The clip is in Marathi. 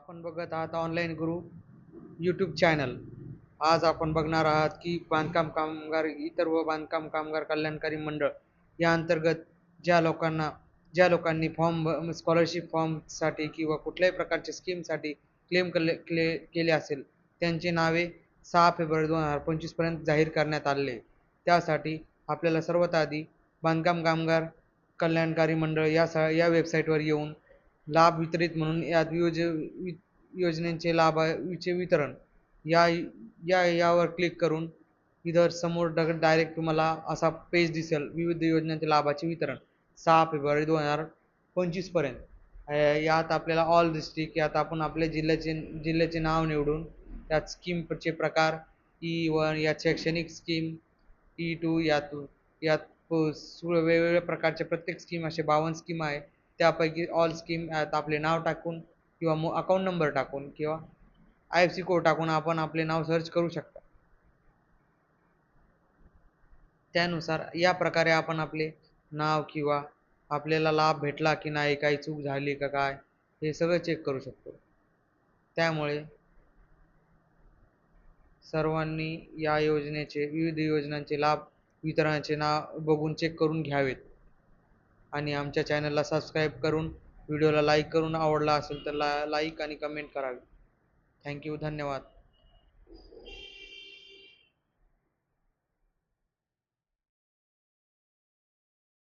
आपण बघत आहात ऑनलाईन गुरु यूट्यूब चॅनल आज आपण बघणार आहात की बांधकाम कामगार इतर व बांधकाम कामगार कल्याणकारी मंडळ या अंतर्गत ज्या लोकांना ज्या लोकांनी फॉर्म स्कॉलरशिप फॉर्मसाठी किंवा कुठल्याही प्रकारच्या स्कीमसाठी क्लेम कले क्ले केले असेल त्यांची नावे सहा फेब्रुवारी दोन हजार पंचवीसपर्यंत जाहीर करण्यात आले त्यासाठी आपल्याला सर्वात आधी बांधकाम कामगार कल्याणकारी मंडळ या सा या वेबसाईटवर येऊन लाभ वितरित म्हणून या योज वि योजनेचे लाभाचे वितरण. या या यावर क्लिक करून इधर समोर डग डायरेक्ट तुम्हाला असा पेज दिसेल विविध योजनांचे लाभाचे वितरण. सहा फेब्रुवारी दोन हजार पंचवीसपर्यंत यात आपल्याला ऑल डिस्ट्रिक्ट यात आपण आपल्या जिल्ह्याचे जिल्ह्याचे नाव निवडून त्यात स्कीमचे प्रकार e ई वन यात शैक्षणिक स्कीम ई टू यात यात वेगवेगळ्या प्रकारच्या प्रत्येक स्कीम असे बावन्न स्कीम आहे. त्यापैकी ऑल स्कीम यात आपले नाव टाकून किंवा मो अकाऊंट नंबर टाकून किंवा आय एफ सी कोड टाकून आपण आपले नाव सर्च करू शकता. त्यानुसार या प्रकारे आपण आपले नाव किंवा आपल्याला लाभ भेटला की नाही काही चूक झाली का काय हे सगळं चेक करू शकतो. त्यामुळे सर्वांनी या योजनेचे विविध योजनांचे लाभ वितरणाचे नाव बघून चेक करून घ्यावेत. आणि आमच्या चॅनलला सबस्क्राईब करून व्हिडिओला लाईक करून आवडला असेल तर ला लाईक आणि कमेंट करावी. थँक्यू धन्यवाद.